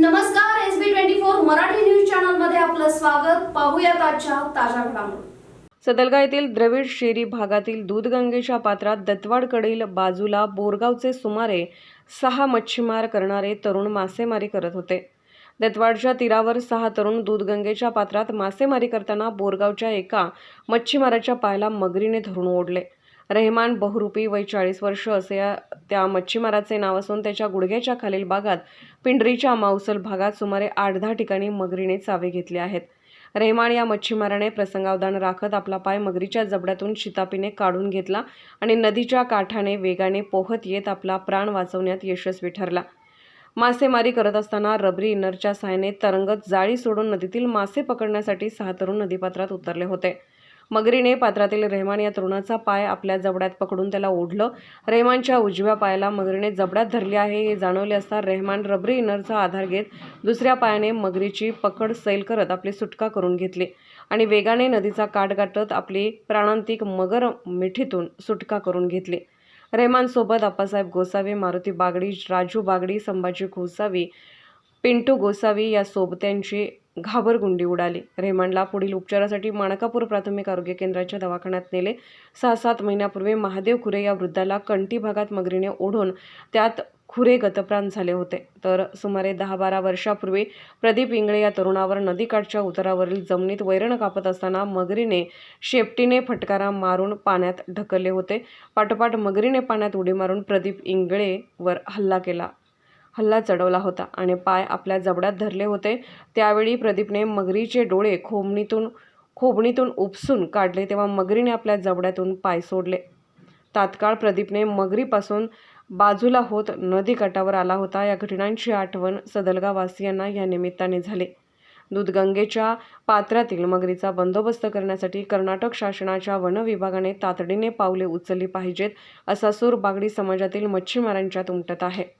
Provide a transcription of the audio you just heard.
नमस्कार S B twenty four Marathi news चॅनलमध्ये आपलं स्वागत. पाहूयात आजच्या ताज्या घडामोडी. सदलगा येथील द्रविड शेरी भागातील दूधगंगेच्या पात्रात दत्वाडकडील बाजूला बोरगावचे सुमारे सहा मच्छीमार करणारे तरुण मासेमारी करत होते. दत्वाडच्या तीरावर सहा तरुण दूधगंगेच्या पात्रात मासेमारी करताना बोरगावच्या एका मच्छीमाराच्या पायाला मगरीने धरून ओढले. रेहमान बहुरूपी वय चाळीस वर्ष असे या त्या मच्छीमाराचे नाव असून त्याच्या गुडघ्याच्या खालील भागात पिंडरीच्या माउसल भागात सुमारे आठ दहा ठिकाणी मगरीने चावे घेतले आहेत. रेहमान या मच्छीमाराने प्रसंगावधान राखत आपला पाय मगरीच्या जबड्यातून शितापीने काढून घेतला आणि नदीच्या काठाने वेगाने पोहत येत आपला प्राण वाचवण्यात यशस्वी ठरला. मासेमारी करत असताना रबरी इनरच्या सहाय्याने तरंगत जाळी सोडून नदीतील मासे पकडण्यासाठी सहा तरुण नदीपात्रात उतरले होते. मगरीने पात्रातील रेहमान या तरुणाचा पाय आपल्या जबड्यात पकडून त्याला ओढलं. रेहमानच्या उजव्या पायाला मगरीने जबड्यात धरले आहे. हे जाणवले असता रेहमान रबरी इनरचा आधार घेत दुसऱ्या पायाने मगरीची पकड सैल करत आपली सुटका करून घेतली आणि वेगाने नदीचा काठ गाठत आपली प्राणांतिक मगर मिठीतून सुटका करून घेतली. रेहमानसोबत आप्पासाहेब गोसावी मारुती बागडी राजू बागडी संभाजी गोसावी पिंटू गोसावी या सोबत्यांची घाबरगुंडी उडाली. रेहमानला पुढील उपचारासाठी माणकापूर प्राथमिक आरोग्य केंद्राच्या दवाखान्यात नेले. सहा सात महिन्यापूर्वी महादेव खुरे या वृद्धाला कंटी भागात मगरीने ओढून त्यात खुरे गतप्राण झाले होते. तर सुमारे दहा बारा वर्षापूर्वी प्रदीप इंगळे या तरुणावर नदीकाठच्या उतारावरील जमिनीत वैरण कापत असताना मगरीने शेपटीने फटकारा मारून पाण्यात ढकलले होते. पाठोपाठ मगरीने पाण्यात उडी मारून प्रदीप इंगळेवर हल्ला केला. हल्ला चढवला होता आणि पाय आपल्या जबड्यात धरले होते. त्यावेळी प्रदीपने मगरीचे डोळे खोबणीतून खोबणीतून उपसून काढले तेव्हा मगरीने आपल्या जबड्यातून पाय सोडले. तात्काळ प्रदीपने मगरीपासून बाजूला होत नदीकाठावर आला होता. या घटनांची आठवण सदलगावासियांना या निमित्ताने झाले. दूधगंगेच्या पात्रातील मगरीचा बंदोबस्त करण्यासाठी कर्नाटक शासनाच्या वन विभागाने तातडीने पावले उचलली पाहिजेत असा सूर बागडी समाजातील मच्छीमारांच्यात उमटत आहे.